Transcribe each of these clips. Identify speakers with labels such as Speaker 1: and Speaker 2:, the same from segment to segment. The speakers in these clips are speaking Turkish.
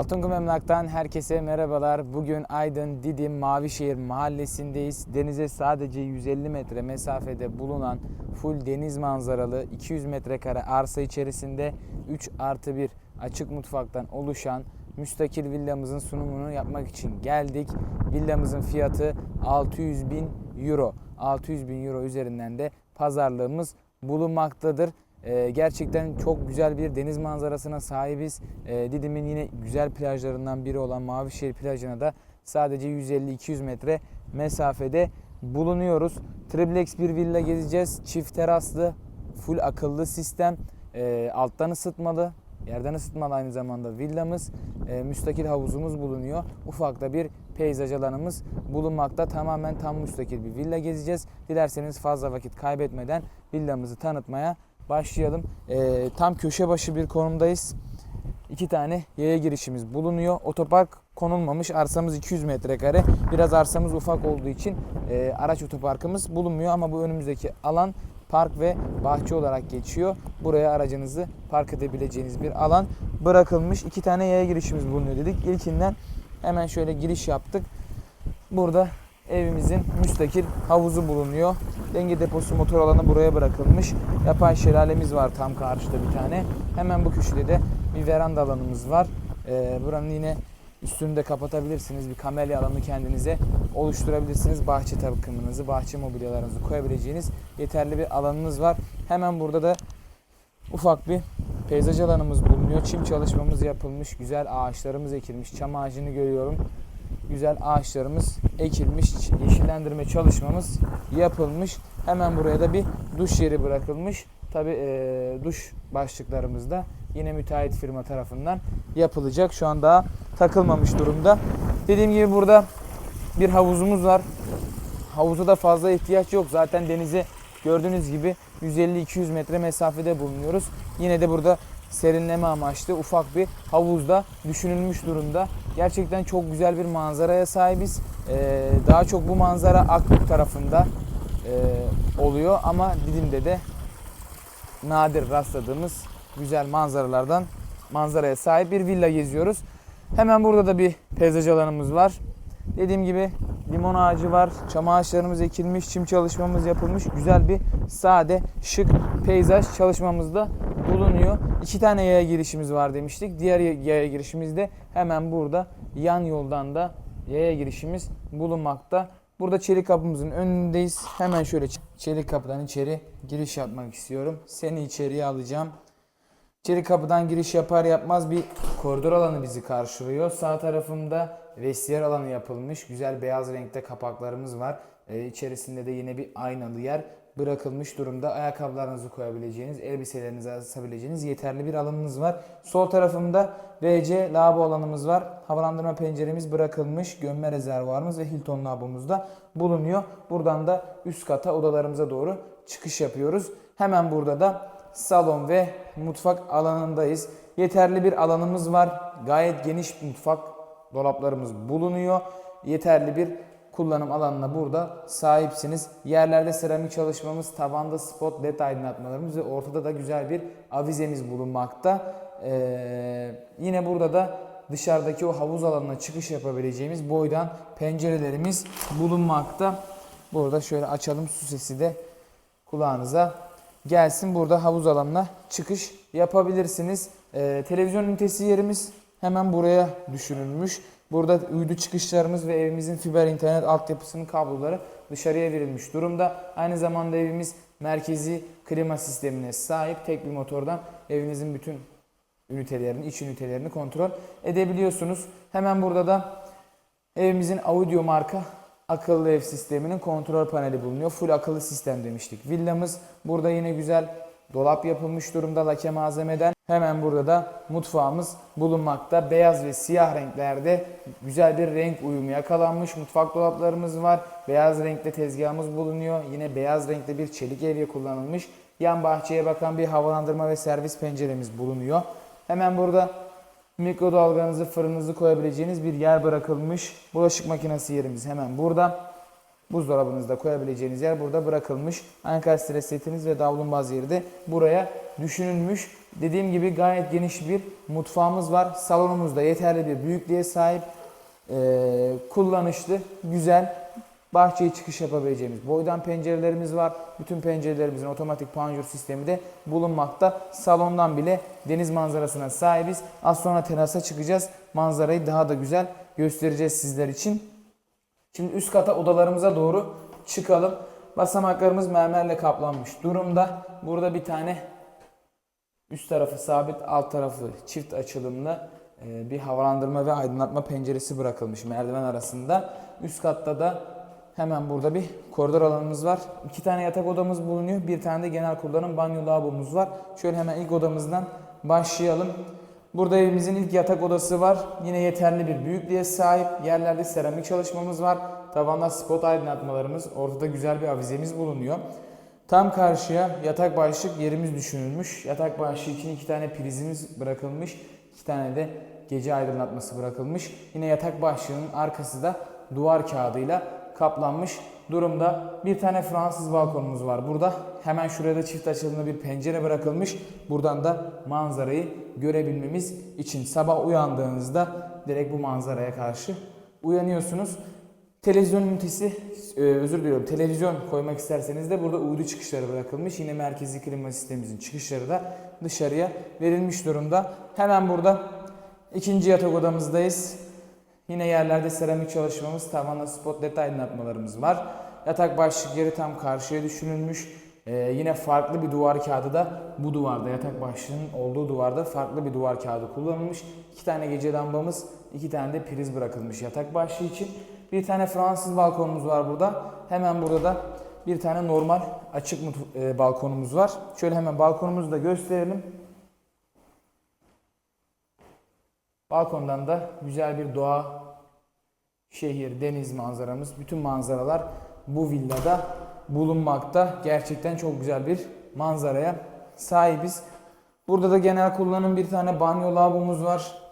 Speaker 1: Altınkum Emlak'tan herkese merhabalar. Bugün Aydın Didim Mavişehir mahallesindeyiz. Denize sadece 150 metre mesafede bulunan full deniz manzaralı 200 metrekare arsa içerisinde 3 artı 1 açık mutfaktan oluşan müstakil villamızın sunumunu yapmak için geldik. Villamızın fiyatı 600 bin euro. 600 bin euro üzerinden de pazarlığımız bulunmaktadır. Ee, gerçekten çok güzel bir deniz manzarasına sahibiz. Ee, Didim'in yine güzel plajlarından biri olan Mavişehir plajına da sadece 150-200 metre mesafede bulunuyoruz. Triplex bir villa gezeceğiz. Çift teraslı, full akıllı sistem, Ee, alttan ısıtmalı, yerden ısıtmalı aynı zamanda villamız. Ee, müstakil havuzumuz bulunuyor. Ufak da bir peyzaj alanımız bulunmakta. Tamamen tam müstakil bir villa gezeceğiz. Dilerseniz fazla vakit kaybetmeden villamızı tanıtmaya başlayalım. Ee, tam köşe başı bir konumdayız. İki tane yaya girişimiz bulunuyor. Otopark konulmamış. Arsamız 200 metrekare. Biraz arsamız ufak olduğu için e, araç otoparkımız bulunmuyor ama bu önümüzdeki alan park ve bahçe olarak geçiyor. Buraya aracınızı park edebileceğiniz bir alan bırakılmış. İki tane yaya girişimiz bulunuyor dedik. İlkinden hemen şöyle giriş yaptık. Burada evimizin müstakil havuzu bulunuyor. Denge deposu motor alanı buraya bırakılmış. Yapay şelalemiz var tam karşıda bir tane. Hemen bu köşede de bir veranda alanımız var. Ee, buranın yine üstünü de kapatabilirsiniz. Bir kamelya alanı kendinize oluşturabilirsiniz. Bahçe takımınızı, bahçe mobilyalarınızı koyabileceğiniz yeterli bir alanınız var. Hemen burada da ufak bir peyzaj alanımız bulunuyor. Çim çalışmamız yapılmış. Güzel ağaçlarımız ekilmiş. Çam ağacını görüyorum güzel ağaçlarımız ekilmiş, yeşillendirme çalışmamız yapılmış. Hemen buraya da bir duş yeri bırakılmış. Tabi duş başlıklarımız da yine müteahhit firma tarafından yapılacak. Şu an daha takılmamış durumda. Dediğim gibi burada bir havuzumuz var. Havuza da fazla ihtiyaç yok. Zaten denize gördüğünüz gibi 150-200 metre mesafede bulunuyoruz. Yine de burada serinleme amaçlı ufak bir havuzda düşünülmüş durumda. Gerçekten çok güzel bir manzaraya sahibiz. Ee, daha çok bu manzara Akbük tarafında e, oluyor ama Didim'de de nadir rastladığımız güzel manzaralardan manzaraya sahip bir villa geziyoruz. Hemen burada da bir peyzaj alanımız var. Dediğim gibi limon ağacı var, çam ağaçlarımız ekilmiş, çim çalışmamız yapılmış. Güzel bir sade, şık peyzaj çalışmamızda bulunuyor. İki tane yaya girişimiz var demiştik. Diğer yaya girişimiz de hemen burada yan yoldan da yaya girişimiz bulunmakta. Burada çelik kapımızın önündeyiz. Hemen şöyle çelik kapıdan içeri giriş yapmak istiyorum. Seni içeriye alacağım. İçeri kapıdan giriş yapar yapmaz bir koridor alanı bizi karşılıyor. Sağ tarafımda vestiyer alanı yapılmış. Güzel beyaz renkte kapaklarımız var. Ee, içerisinde de yine bir aynalı yer bırakılmış durumda. Ayakkabılarınızı koyabileceğiniz, elbiselerinizi asabileceğiniz yeterli bir alanınız var. Sol tarafımda WC lavabo alanımız var. Havalandırma penceremiz bırakılmış. Gömme rezervuarımız ve Hilton lavabomuz da bulunuyor. Buradan da üst kata odalarımıza doğru çıkış yapıyoruz. Hemen burada da salon ve mutfak alanındayız. Yeterli bir alanımız var. Gayet geniş mutfak dolaplarımız bulunuyor. Yeterli bir kullanım alanına burada sahipsiniz. Yerlerde seramik çalışmamız, tavanda spot led aydınlatmalarımız ve ortada da güzel bir avizemiz bulunmakta. Ee, yine burada da dışarıdaki o havuz alanına çıkış yapabileceğimiz boydan pencerelerimiz bulunmakta. Burada şöyle açalım su sesi de kulağınıza gelsin. Burada havuz alanına çıkış yapabilirsiniz. Ee, televizyon ünitesi yerimiz hemen buraya düşünülmüş. Burada uydu çıkışlarımız ve evimizin fiber internet altyapısının kabloları dışarıya verilmiş durumda. Aynı zamanda evimiz merkezi klima sistemine sahip tek bir motordan evinizin bütün ünitelerini, iç ünitelerini kontrol edebiliyorsunuz. Hemen burada da evimizin audio marka akıllı ev sisteminin kontrol paneli bulunuyor. Full akıllı sistem demiştik. Villamız burada yine güzel dolap yapılmış durumda lake malzemeden. Hemen burada da mutfağımız bulunmakta. Beyaz ve siyah renklerde güzel bir renk uyumu yakalanmış. Mutfak dolaplarımız var. Beyaz renkte tezgahımız bulunuyor. Yine beyaz renkte bir çelik evye kullanılmış. Yan bahçeye bakan bir havalandırma ve servis penceremiz bulunuyor. Hemen burada mikrodalganızı, fırınınızı koyabileceğiniz bir yer bırakılmış. Bulaşık makinesi yerimiz hemen burada. Buzdolabınızda koyabileceğiniz yer burada bırakılmış. Ankara stres setiniz ve davlumbaz yeri de buraya düşünülmüş. Dediğim gibi gayet geniş bir mutfağımız var. Salonumuzda yeterli bir büyüklüğe sahip. Ee, kullanışlı, güzel, bahçeye çıkış yapabileceğimiz boydan pencerelerimiz var. Bütün pencerelerimizin otomatik panjur sistemi de bulunmakta. Salondan bile deniz manzarasına sahibiz. Az sonra terasa çıkacağız. Manzarayı daha da güzel göstereceğiz sizler için. Şimdi üst kata odalarımıza doğru çıkalım. Basamaklarımız mermerle kaplanmış durumda. Burada bir tane üst tarafı sabit, alt tarafı çift açılımlı e, bir havalandırma ve aydınlatma penceresi bırakılmış merdiven arasında. Üst katta da hemen burada bir koridor alanımız var. İki tane yatak odamız bulunuyor. Bir tane de genel kullanım banyo lavabomuz var. Şöyle hemen ilk odamızdan başlayalım. Burada evimizin ilk yatak odası var. Yine yeterli bir büyüklüğe sahip. Yerlerde seramik çalışmamız var. Tavanda spot aydınlatmalarımız. Ortada güzel bir avizemiz bulunuyor. Tam karşıya yatak başlık yerimiz düşünülmüş. Yatak başlığı için iki tane prizimiz bırakılmış. iki tane de gece aydınlatması bırakılmış. Yine yatak başlığının arkası da duvar kağıdıyla kaplanmış durumda. Bir tane Fransız balkonumuz var burada. Hemen şuraya da çift açılımlı bir pencere bırakılmış. Buradan da manzarayı görebilmemiz için sabah uyandığınızda direkt bu manzaraya karşı uyanıyorsunuz. Televizyon ünitesi, e, özür diliyorum, televizyon koymak isterseniz de burada uydu çıkışları bırakılmış. Yine merkezi klima sistemimizin çıkışları da dışarıya verilmiş durumda. Hemen burada ikinci yatak odamızdayız. Yine yerlerde seramik çalışmamız, tavanda spot led aydınlatmalarımız var. Yatak başlık yeri tam karşıya düşünülmüş. Ee, yine farklı bir duvar kağıdı da bu duvarda, yatak başlığının olduğu duvarda farklı bir duvar kağıdı kullanılmış. İki tane gece lambamız, iki tane de priz bırakılmış yatak başlığı için. Bir tane Fransız balkonumuz var burada. Hemen burada da bir tane normal açık e, balkonumuz var. Şöyle hemen balkonumuzu da gösterelim. Balkondan da güzel bir doğa, şehir, deniz manzaramız, bütün manzaralar bu villada bulunmakta. Gerçekten çok güzel bir manzaraya sahibiz. Burada da genel kullanım bir tane banyo lavabomuz var.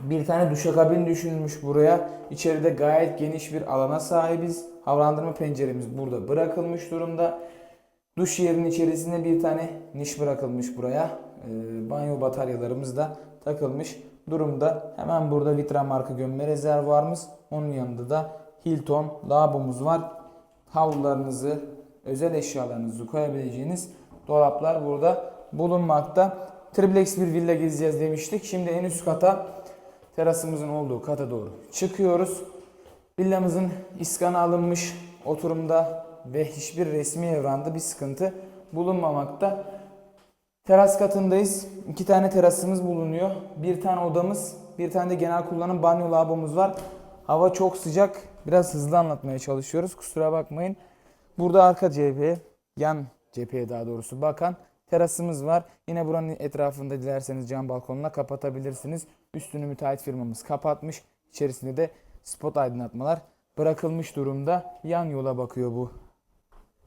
Speaker 1: Bir tane duşakabin düşünülmüş buraya. İçeride gayet geniş bir alana sahibiz. Havalandırma penceremiz burada bırakılmış durumda. Duş yerinin içerisinde bir tane niş bırakılmış buraya. Ee, banyo bataryalarımız da takılmış durumda. Hemen burada Vitra marka gömme rezervuarımız. Onun yanında da Hilton lavabomuz var. Havlularınızı, özel eşyalarınızı koyabileceğiniz dolaplar burada bulunmakta. Triplex bir villa gezeceğiz demiştik. Şimdi en üst kata terasımızın olduğu kata doğru çıkıyoruz. Villamızın iskanı alınmış oturumda ve hiçbir resmi evranda bir sıkıntı bulunmamakta. Teras katındayız. İki tane terasımız bulunuyor. Bir tane odamız, bir tane de genel kullanım banyo lavabomuz var. Hava çok sıcak. Biraz hızlı anlatmaya çalışıyoruz. Kusura bakmayın. Burada arka cepheye, yan cepheye daha doğrusu bakan terasımız var. Yine buranın etrafında dilerseniz cam balkonuna kapatabilirsiniz. Üstünü müteahhit firmamız kapatmış. İçerisinde de spot aydınlatmalar bırakılmış durumda. Yan yola bakıyor bu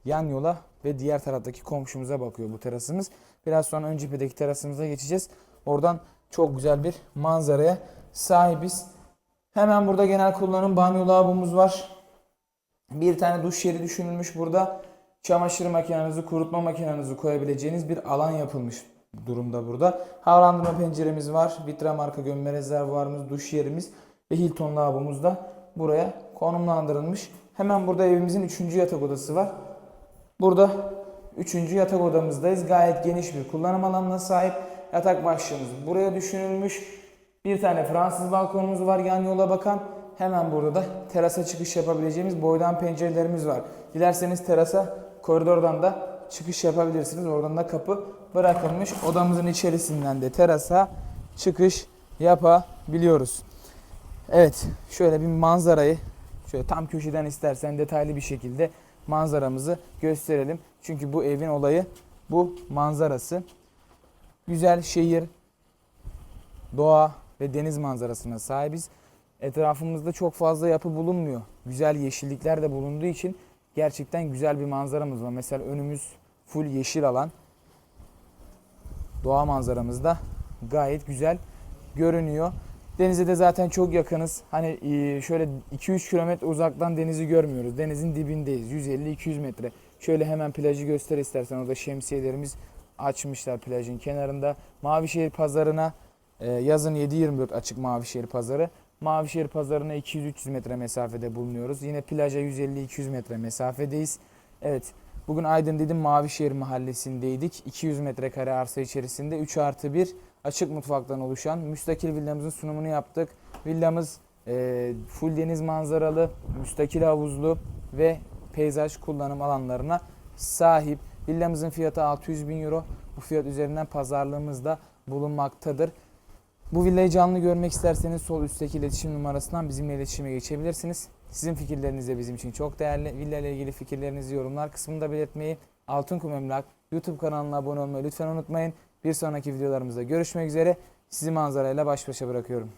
Speaker 1: yan yola ve diğer taraftaki komşumuza bakıyor bu terasımız. Biraz sonra ön cephedeki terasımıza geçeceğiz. Oradan çok güzel bir manzaraya sahibiz. Hemen burada genel kullanım banyo lavabomuz var. Bir tane duş yeri düşünülmüş burada. Çamaşır makinenizi, kurutma makinenizi koyabileceğiniz bir alan yapılmış durumda burada. Havalandırma penceremiz var. Vitra marka gömme rezervuarımız, duş yerimiz ve Hilton lavabomuz da buraya konumlandırılmış. Hemen burada evimizin 3. yatak odası var. Burada 3. yatak odamızdayız. Gayet geniş bir kullanım alanına sahip. Yatak başlığımız buraya düşünülmüş. Bir tane Fransız balkonumuz var yan yola bakan. Hemen burada da terasa çıkış yapabileceğimiz boydan pencerelerimiz var. Dilerseniz terasa koridordan da çıkış yapabilirsiniz. Oradan da kapı bırakılmış. Odamızın içerisinden de terasa çıkış yapabiliyoruz. Evet, şöyle bir manzarayı şöyle tam köşeden istersen detaylı bir şekilde manzaramızı gösterelim. Çünkü bu evin olayı bu manzarası. Güzel şehir, doğa ve deniz manzarasına sahibiz. Etrafımızda çok fazla yapı bulunmuyor. Güzel yeşillikler de bulunduğu için gerçekten güzel bir manzaramız var. Mesela önümüz full yeşil alan. Doğa manzaramız da gayet güzel görünüyor. Denize de zaten çok yakınız. Hani e, şöyle 2-3 kilometre uzaktan denizi görmüyoruz. Denizin dibindeyiz. 150-200 metre. Şöyle hemen plajı göster istersen. Orada şemsiyelerimiz açmışlar plajın kenarında. Mavişehir pazarına e, yazın 7-24 açık Mavişehir pazarı. Mavişehir pazarına 200-300 metre mesafede bulunuyoruz. Yine plaja 150-200 metre mesafedeyiz. Evet bugün Aydın dedim Mavişehir mahallesindeydik. 200 metrekare arsa içerisinde 3 artı 1 açık mutfaktan oluşan müstakil villamızın sunumunu yaptık. Villamız e, full deniz manzaralı, müstakil havuzlu ve peyzaj kullanım alanlarına sahip. Villamızın fiyatı 600 bin euro. Bu fiyat üzerinden pazarlığımız da bulunmaktadır. Bu villayı canlı görmek isterseniz sol üstteki iletişim numarasından bizimle iletişime geçebilirsiniz. Sizin fikirleriniz de bizim için çok değerli. Villa ile ilgili fikirlerinizi yorumlar kısmında belirtmeyi, Altınkum Emlak YouTube kanalına abone olmayı lütfen unutmayın. Bir sonraki videolarımızda görüşmek üzere. Sizi manzarayla baş başa bırakıyorum.